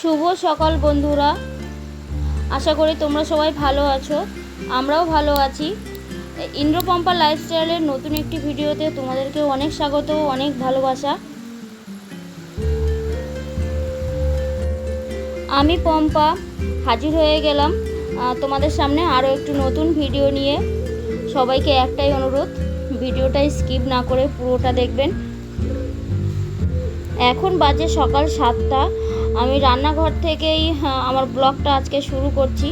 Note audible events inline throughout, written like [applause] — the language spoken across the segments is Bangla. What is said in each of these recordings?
শুভ সকাল, বন্ধুরা। আশা করি তোমরা সবাই ভালো আছো। আমরাও ভালো আছি। ইন্দ্রপম্পা লাইফস্টাইলের নতুন একটি ভিডিওতে তোমাদেরকে অনেক স্বাগত, অনেক ভালোবাসা। আমি পম্পা, হাজির হয়ে গেলাম তোমাদের সামনে আরও একটু নতুন ভিডিও নিয়ে। সবাইকে একটাই অনুরোধ ভিডিওটাই স্কিপ না করে পুরোটা দেখবেন। এখন বাজে সকাল সাতটা। আমি রান্নাঘর থেকেই হ্যাঁ, আমার ব্লগটা আজকে শুরু করছি।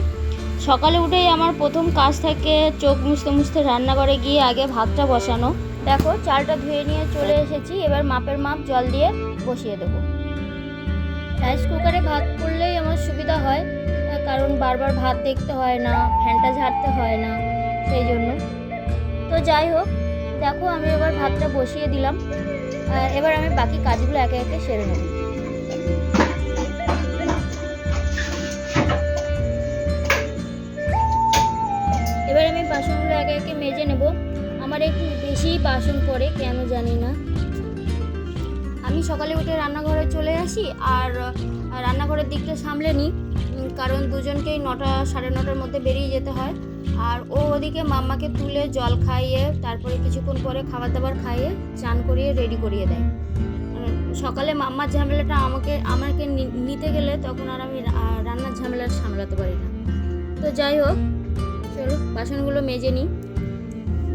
সকালে উঠেই আমার প্রথম কাজ থাকে চোখ মুছতে মুছতে রান্নাঘরে গিয়ে আগে ভাতটা বসানো। দেখো চালটা ধুয়ে নিয়ে চলে এসেছি। এবার মাপের মাপ জল দিয়ে বসিয়ে দেবো। রাইস কুকারে ভাত করলেই আমার সুবিধা হয় কারণ বারবার ভাত দেখতে হয় না ফ্যানটা ঝাড়তে হয় না সেই জন্য। তো যাই হোক দেখো আমি এবার ভাতটা বসিয়ে দিলাম। এবার আমি বাকি কাজগুলো একে একে সেরে নেব। আমি একে একে মেজে নেব। আমার একটু বেশি বাসন পড়ে, কেন জানি না। আমি সকালে উঠে রান্নাঘরে চলে আসি আর রান্নাঘরের দিকটা সামলে নিই কারণ দুজনকেই নটা, সাড়ে নটার মধ্যে বেরিয়ে যেতে হয়। আর ও ওদিকে মাম্মাকে তুলে জল খাইয়ে, তারপরে কিছুক্ষণ পরে খাবার দাবার খাইয়ে চান করিয়ে রেডি করিয়ে দেয়। সকালে মাম্মার ঝামেলাটা আমাকে আমাকে নিতে গেলে তখন আর আমি রান্নার ঝামেলা সামলাতে পারি না। তো যাই হোক চলো বাসনগুলো মেজে নিই।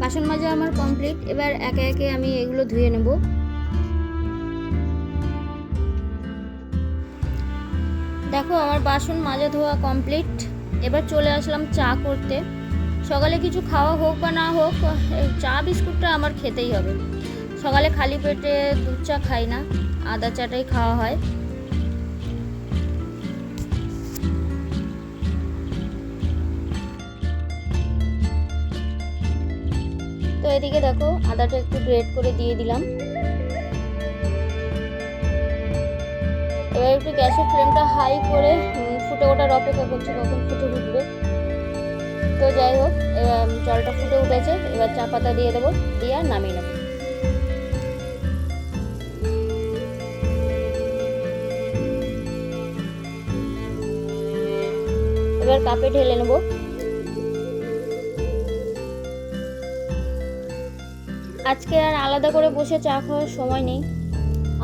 বাসন মাজা আমার কমপ্লিট এবার একে একে আমি এগুলো ধুয়ে নেব। দেখো, আমার বাসন মাজা ধোয়া কমপ্লিট এবার চলে আসলাম চা করতে। সকালে কিছু খাওয়া হোক বা না হোক চা বিস্কুটটা আমার খেতেই হবে। সকালে খালি পেটে দুধ চা খাই না, আদা চাটাই খাওয়া হয়। এদিকে দেখো, আদাটা একটু গ্রেট করে দিয়ে দিলাম। এবার একটু গ্যাসের ফ্লেমটা হাই করে ফুটে ওঠার অপেক্ষা করছি, কখন ফুটে উঠবে। তো যাই হোক জলটা ফুটে উঠেছে, এবার চা পাতা দিয়ে দেবো, দিয়ে আর নামিয়ে নেব। এবার কাপে ঢেলে নেব। আজকে আর আলাদা করে বসে চা খাওয়ার সময় নেই।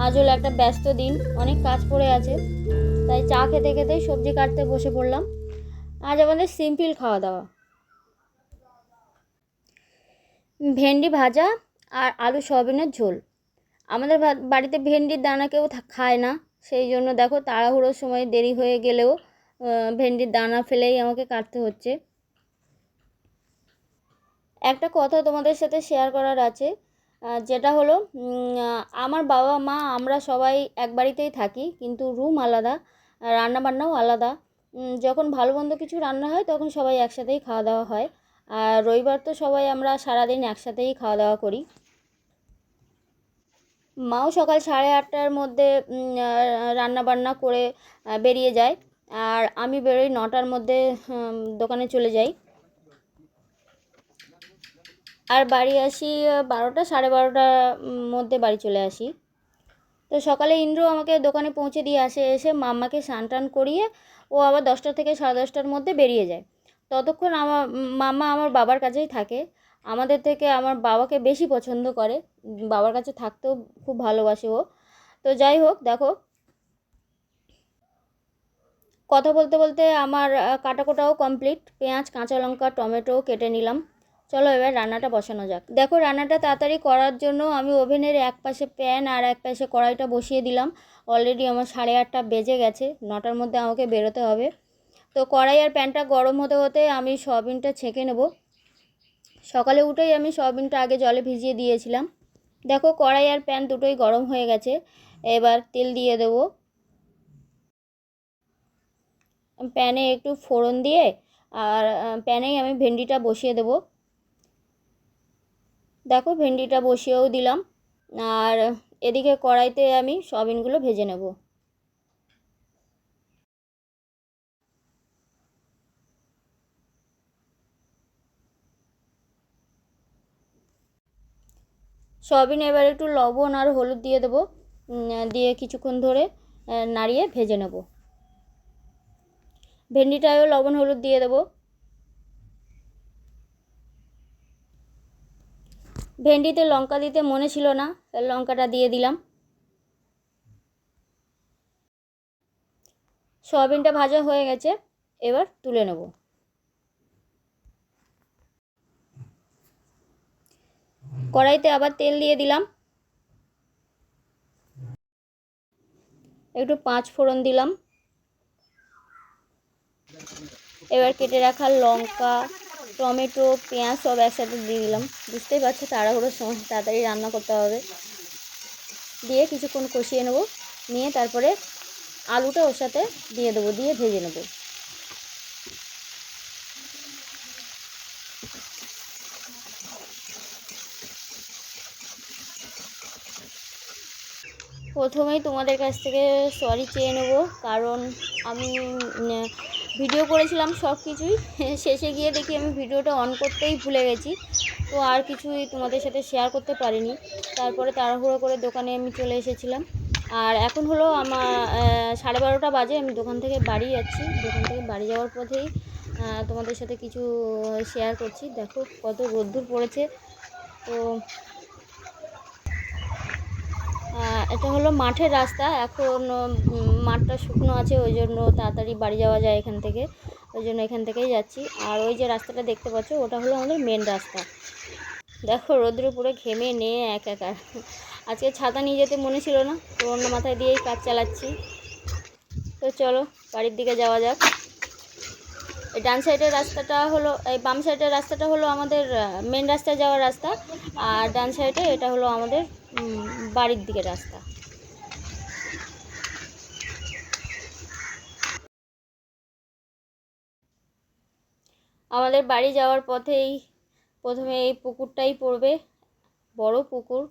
আজ হলো একটা ব্যস্ত দিন, অনেক কাজ পড়ে আছে। তাই চা খেতে খেতেই সবজি কাটতে বসে পড়লাম। আজ আমাদের সিম্পল খাওয়া দাওয়া। ভেন্ডি ভাজা আর আলু সয়াবিনের ঝোল। আমাদের বাড়িতে ভেন্ডির দানা কেউ খায় না। সেই জন্য দেখো, তাড়াহুড়োর সময় দেরি হয়ে গেলেও ভেন্ডির দানা ফেলেই আমাকে কাটতে হচ্ছে। একটা কথা তোমাদের সাথে শেয়ার করার আছে যেটা হলো আমার বাবা মা আমরা সবাই এক বাড়িতেই থাকি, কিন্তু রুম আলাদা রান্নাবান্নাও আলাদা। যখন ভালো মন্দ কিছু রান্না হয় তখন সবাই একসাথেই খাওয়া দাওয়া হয়, আর রবিবার তো সবাই আমরা সারাদিন একসাথেই খাওয়া দাওয়া করি। মাও সকাল সাড়ে আটটার মধ্যে রান্নাবান্না করে বেরিয়ে যায়, আর আমি বেরোই নটার মধ্যে দোকানে চলে যাই। আর বাড়ি আসি বারোটা সাড়ে বারোটার মধ্যে বাড়ি চলে আসি। তো সকালে ইন্দ্র আমাকে দোকানে পৌঁছে দিয়ে আসে এসে মাম্মাকে স্নান টান করিয়ে ও আবার দশটা থেকে সাড়ে দশটার মধ্যে বেরিয়ে যায়। ততক্ষণ আমার মাম্মা আমার বাবার কাছেই থাকে। আমাদের থেকে আমার বাবাকে বেশি পছন্দ করে। বাবার কাছে থাকতেও খুব ভালোবাসে ও। তো যাই হোক দেখো। কথা বলতে বলতে আমার আহ, কাটা কোটাও কমপ্লিট পেঁয়াজ কাঁচা লঙ্কা টমেটো কেটে নিলাম। চলো এবার রান্নাটা বসানো যাক। দেখো রান্নাটা তাড়াতাড়ি করার জন্য আমি ওভেনের এক পাশে প্যান আর এক পাশে কড়াইটা বসিয়ে দিলাম। অলরেডি আমার সাড়ে আটটা বেজে গেছে, নটার মধ্যে আমাকে বেরোতে হবে। তো কড়াই আর প্যানটা গরম হতে হতে আমি সয়াবিনটা ছেঁকে নেব। সকালে উঠেই আমি সয়াবিনটা আগে জলে ভিজিয়ে দিয়েছিলাম। দেখো কড়াই আর প্যান দুটোই গরম হয়ে গেছে, এবার তেল দিয়ে দেবো। প্যানে একটু ফোড়ন দিয়ে আর প্যানেই আমি ভেন্ডিটা বসিয়ে দেবো। দেখো ভেন্ডিটা বসিয়েও দিলাম। আর এদিকে কড়াইতে আমি সয়াবিনগুলো ভেজে নেব। সয়াবিন এবার একটু লবণ আর হলুদ দিয়ে দেবো। দিয়ে কিছুক্ষণ ধরে নাড়িয়ে ভেজে নেব। ভেন্ডিটায়ও লবণ হলুদ দিয়ে দেবো। ভেন্ডিতে লঙ্কা দিতে মনে ছিল না লঙ্কাটা দিয়ে দিলাম। সয়াবিনটা ভাজা হয়ে গেছে, এবার তুলে নেব। কড়াইতে আবার তেল দিয়ে দিলাম। একটু পাঁচ ফোড়ন দিলাম। এবার কেটে রাখা লঙ্কা টমেটো, পেঁয়াজ সব একসাথে দিয়ে দিলাম। বুঝতেই পারছ তাড়াহুড়োর সময়, তাড়াতাড়ি রান্না করতে হবে। দিয়ে কিছুক্ষণ কষিয়ে নেব, নিয়ে তারপরে আলুটা ওর সাথে দিয়ে দেবো, দিয়ে ভেজে নেব। প্রথমেই তোমাদের কাছ থেকে সরি চেয়ে নেব, কারণ আমি ভিডিও করেছিলাম সব কিছুই। [laughs] শেষে গিয়ে দেখি আমি ভিডিওটা অন করতেই ভুলে গেছি। তো আর কিছুই তোমাদের সাথে শেয়ার করতে পারিনি। তারপরে তাড়াহুড়ো করে দোকানে আমি চলে এসেছিলাম। আর এখন হলো আমার সাড়ে বারোটা বাজে। আমি দোকান থেকে বাড়ি যাচ্ছি। দোকান থেকে বাড়ি যাওয়ার পথেই তোমাদের সাথে কিছু শেয়ার করছি। দেখো কত রোদ্দুর পড়েছে। তো এটা হলো মাঠের রাস্তা। এখন মাঠটা শুকনো আছে, ওই জন্য তাড়াতাড়ি বাড়ি যাওয়া যায় এখান থেকে। ওই জন্য এখান থেকেই যাচ্ছি। আর ওই যে রাস্তাটা দেখতে পাচ্ছ, ওটা হলো আমাদের মেন রাস্তা। দেখো, রোদ্রে পুরো ঘেমে নিয়ে এক একার আজকে ছাতা নিয়ে যেতে মনে ছিল না, তো অন্য মাথায় দিয়েই কাজ চালাচ্ছি। তো চলো, বাড়ির দিকে যাওয়া যাক। এই ডান সাইডের রাস্তাটা হলো, এই বাম সাইডের রাস্তাটা হলো আমাদের মেন রাস্তায় যাওয়ার রাস্তা। আর ডান সাইডে এটা হলো আমাদের বাড়ির দিকে রাস্তা। আমাদের বাড়ি যাওয়ার পথেই প্রথমে এই পুকুরটাই পড়বে, বড় পুকুর।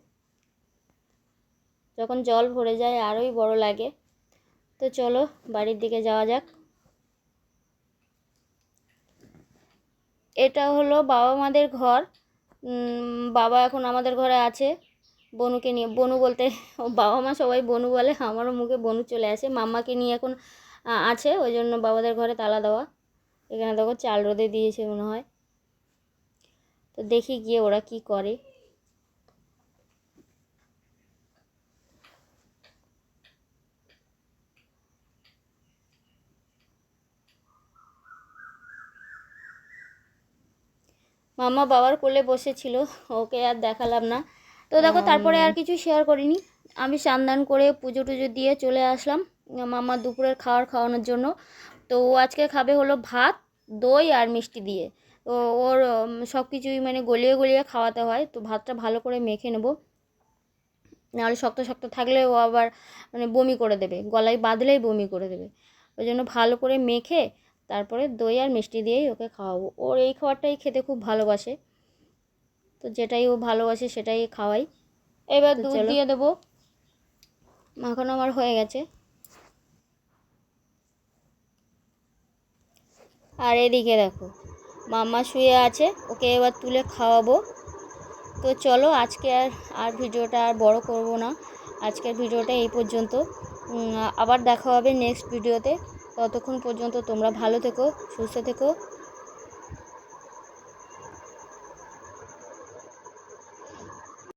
যখন জল ভরে যায় আরোই বড় লাগে। তো চলো বাড়ির দিকে যাওয়া যাক। এটা হলো বাবা মাদের ঘর। বাবা এখন আমাদের ঘরে আছে। বনুকে নিয়ে। বনু বলতে বাবা মা সবাই বনু বলে, আমারও মুখে বনু চলে আসে। মাম্মাকে নিয়ে এখন আছে, ওই জন্য বাবাদের ঘরে তালা দেওয়া। এখানে দেখো চাল রোদে দিয়েছে মনে হয়। তো দেখি গিয়ে ওরা কি করে। মাম্মা বাবার কোলে বসেছিল, ওকে আর দেখালাম না। তো দেখো তারপরে আর কিছু শেয়ার করিনি। আমি স্নান করে পুজো টুজো দিয়ে চলে আসলাম মাম্মা দুপুরের খাবার খাওয়ানোর জন্য। তো ও আজকে খাবে হলো ভাত দই আর মিষ্টি দিয়ে। তো ওর সব কিছুই মানে গলিয়ে গলিয়ে খাওয়াতে হয়। তো ভাতটা ভালো করে মেখে নেব। নাহলে শক্ত শক্ত থাকলে ও আবার মানে বমি করে দেবে। গলায় বাঁধলেই বমি করে দেবে। ওই জন্য ভালো করে মেখে তারপরে দই আর মিষ্টি দিয়েই ওকে খাওয়াবো। ওর এই খাবারটাই খেতে খুব ভালোবাসে। তো যেটাই ও ভালোবাসে সেটাই খাওয়াই। এবার দুধ দিয়ে দেবো। মাখানো আমার হয়ে গেছে। আর এদিকে দেখো মাম্মা শুয়ে আছে ওকে এবার তুলে খাওয়াবো। তো চলো আজকে আর আর ভিডিওটা আর বড় করব না। আজকের ভিডিওটা এই পর্যন্ত। আবার দেখা হবে নেক্সট ভিডিওতে। ততক্ষণ পর্যন্ত তোমরা ভালো থেকো সুস্থ থেকো।